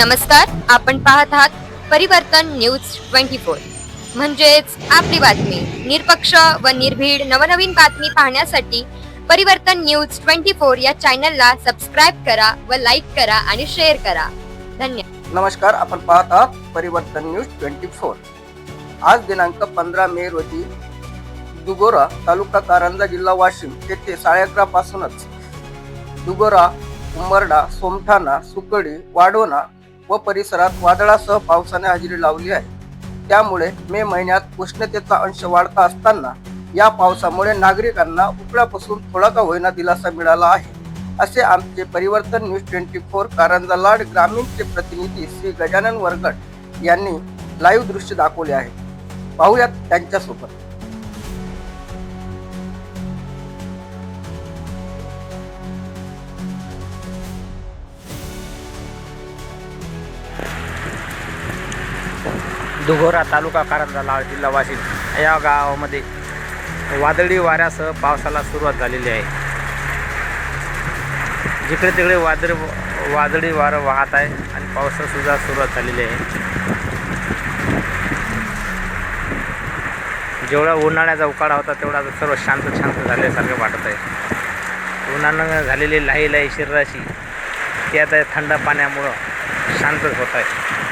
नमस्कार आपण पाहत आहात परिवर्तन न्यूज ट्वेंटी फोर. म्हणजेच आपली बातमी निरपक्ष व निर्भीड नवनवीन बातमी पाहण्यासाठी परिवर्तन न्यूज ट्वेंटी फोर या चॅनलला सबस्क्राईब करा व लाईक करा आणि शेअर करा. धन्यवाद नमस्कार आपण पाहत आहात परिवर्तन न्यूज ट्वेंटी फोर. आज दिनांक पंधरा मे रोजी दुगोरा तालुका कारंजा जिल्हा वाशिम येथे साळेग्रापासूनच दुगोरा उमरडा सोमठाणा सुकडी वाढोणा व परिसरात वादळासह पावसाने हजेरी लावली आहे. त्यामुळे मे महिन्यात उष्णतेचा अंश वाढता असताना या पावसामुळे नागरिकांना उकळापासून थोडा का होईना दिलासा मिळाला आहे. असे आमचे Parivartan news twenty four Karanja Lad ग्रामीणचे प्रतिनिधी श्री गजानन वरगट यांनी लाईव्ह दृश्य दाखवले आहे. पाहूयात त्यांच्यासोबत. दुघोरा तालुका कारंजा लाव जिल्हा वाशिम या गावामध्ये वादळी वाऱ्यासह पावसाला सुरुवात झालेली आहे. जिकडे तिकडे वादळ वादळी वारं वाहत आहे आणि पावसासुद्धा सुरुवात झालेली आहे. जेवढा उन्हाळ्याचा उकाडा होता तेवढा सर्व शांत शांत झाल्यासारखं वाटत आहे. उन्हानं झालेली लाही लाही शरीराशी ती आता थंड पाण्यामुळं शांतच होत आहे.